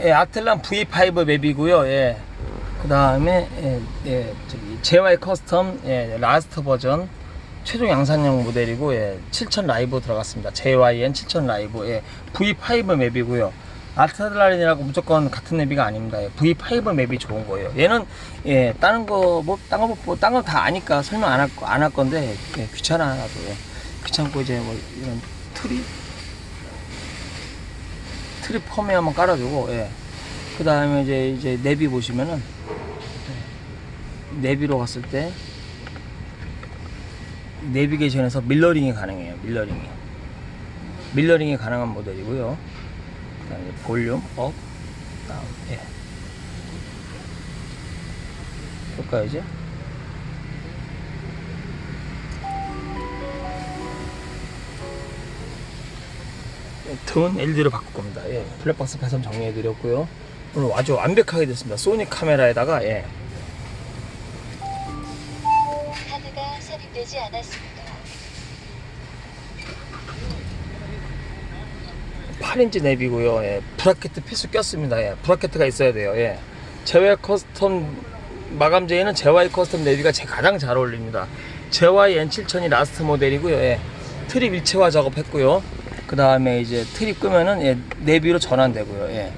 예, 아틀란 V5 맵이고요. 예. 그 다음에 예, 예, 저기 JY 커스텀 예, 라스트 버전 최종 양산형 모델이고 예, 7000 라이브 들어갔습니다. JYN 7000 라이브 예, V5 맵이고요. 아틀란이라고 무조건 같은 맵이가 아닙니다. 예, V5 맵이 좋은 거예요. 얘는 예, 다른 거뭐딴거뭐딴거 다 아니까 설명 안할안할 건데 예, 귀찮아 나도 예. 귀찮고 이제 뭐 이런 트리 트리 펌에 한번 깔아주고 예. 그 다음에 이제 이제 내비 보시면은 예, 내비로 갔을 때 내비게이션에서 밀러링이 가능해요 밀러링이 밀러링이 가능한 모델이고요 볼륨 업 다운 예. 볼까요 이제 등은 LED로 바꿀 겁니다. 예, 블랙박스 배선 정리해 드렸고요. 오늘 아주 완벽하게 됐습니다. 소니 카메라에다가 예, 카드가 삽입되지 않았습니다. 8인치 내비고요. 예, 브라켓 필수 꼈습니다. 예, 브라켓가 있어야 돼요. 예. 제와이 커스텀 마감재에는 제와이 커스텀 내비가 제 가장 잘 어울립니다. 제와이 N7000이 라스트 모델이고요. 예. 트립 일체화 작업했고요. 그 다음에 이제 트립 끄면은 예, 내비로 전환되고요. 예.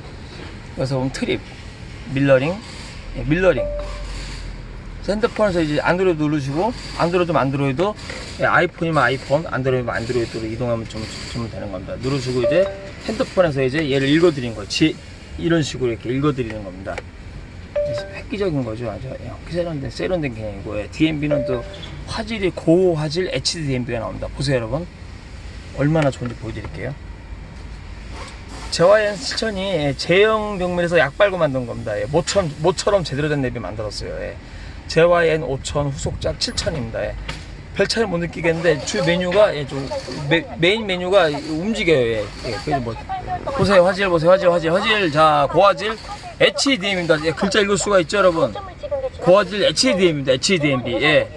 그래서 보면 트립, 밀러링, 예, 밀러링. 핸드폰에서 이제 안드로이드 누르시고 안드로이드면 안드로이드, 예, 아이폰이면 아이폰, 안드로이드면 안드로이드로 이동하면 좀 주면 되는 겁니다. 누르시고 이제 핸드폰에서 이제 얘를 읽어드리는 거예요. 지, 이런 식으로 이렇게 읽어드리는 겁니다. 획기적인 거죠. 아주 예, 세련된 세련된 개념이고 예, DMB는 또 화질이 고화질 HD DMB가 나옵니다. 보세요, 여러분. 얼마나 좋은지 보여드릴게요. 제와이언 실천이 예, 제형 병면에서 약 빨고 만든 겁니다. 예, 모처럼 모처럼 제대로 된 내비 만들었어요. 예. 제와이언 5000 후속작 7000입니다. 예. 별 차이 못 느끼겠는데 주 메뉴가 예, 좀 메, 메인 메뉴가 움직여요. 예. 예, 그래서 뭐 보세요, 화질 보세요, 화질, 화질, 화질, 자 고화질 HDM입니다. 예, 글자 읽을 수가 있죠, 여러분. 고화질 HDM입니다. HDMB. 예.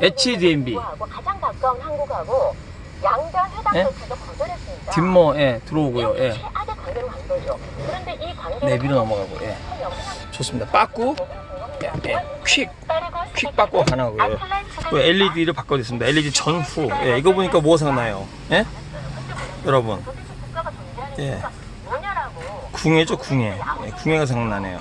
HDMB. 양자 회담 예? 조차도 거절했습니다. 뒷모 예, 들어오고요. 예. 최악의 관계로 간 거죠. 그런데 이 관계를 내비로 넘어가고 예. 좋습니다. 빠꾸 예, 예. 퀵, 퀵 빠꾸가 가능하고요. 또 LED를 바꿔줬습니다. LED 전후. 예, 이거 보니까 뭐가 생각나요? 예? 여러분, 예. 궁예죠, 궁예. 예, 궁예가 생각나네요.